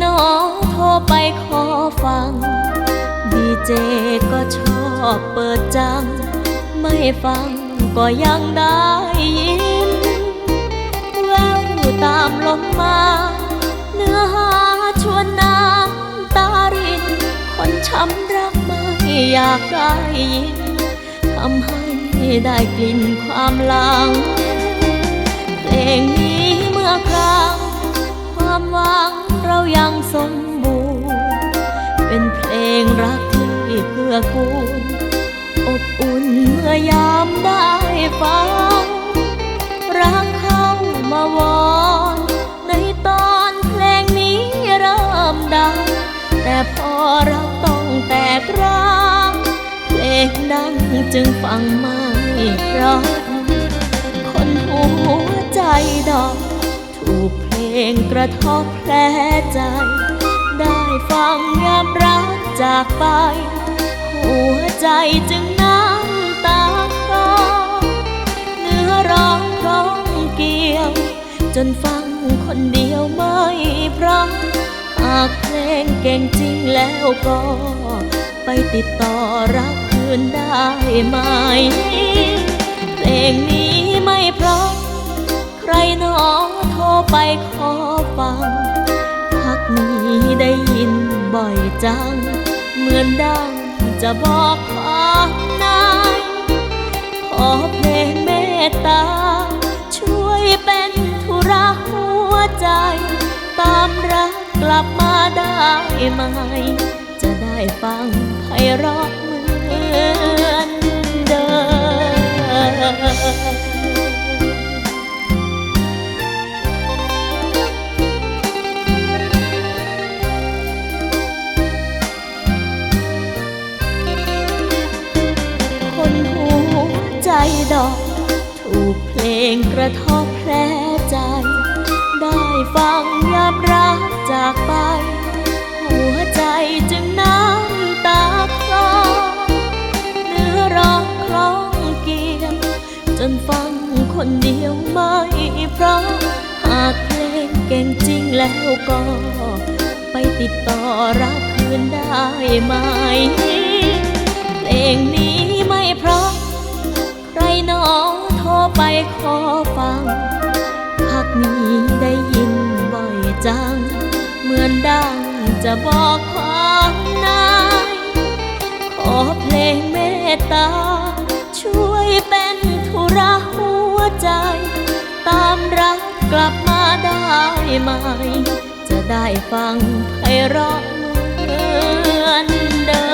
หนอโทรไปขอฟัง ดีเจก็ชอบเปิดจัง ไม่ฟังก็ยังได้ยิน แววตามลมมา เนื้อหาชวนน้ำตาริน คนช้ำรักไม่อยากได้ยินทำให้ได้กลิ่นความหลังเพลงนี้ายังสมบูรณ์ เป็นเพลงรักที่เพื่อกูลอบอุ่นเมื่อยามได้ฟัง รักเข้ามาวอนในตอนเพลงนี้เริ่มดัง แต่พอเราต้องแตกร้างเพลงดังจึงฟังไม่เพราะคนหัวใจดอกถูกเพ งกระทบแผลใจ ได้ฟังยามรักจากไป หัวใจจึงน้ำตาคลอเนื้อร้องร้องเกี่ยว จนฟังคนเดียวไม่พราะหากเพลงเก่งจริงแล้วก็ ไปติดต่อรักคืนได้ไหม โทรไปขอฟังพักนี้ได้ยินบ่อยจัง เหมือนดังจะบอกความในขอเพลงเมตตา ช่วยเป็นธุระหัวใจ ตามรักกลับมาได้ไหม จะได้ฟังไพเราะเหมือนเดิม อกถูกเพลงกระทบแผลใจ ได้ฟังยามรักจากไป หัวใจจึงน้ำตาคลอเนื้อร้องคล้องเกี่ยวจนฟังคนเดียวไม่เพราะหากเพลงเก่งจริงแล้วก็ ไปติดต่อรักคืนได้ไหมเพลงนี้ ใครหนอโทรไปขอฟังพักนี้ได้ยินบ่อยจัง เหมือนดังจะบอกความในขอเพลงเมตตา ช่วยเป็นธุระหัวใจ ตามรักกลับมาได้ไหม จะได้ฟังไพเราะเหมือนเดิ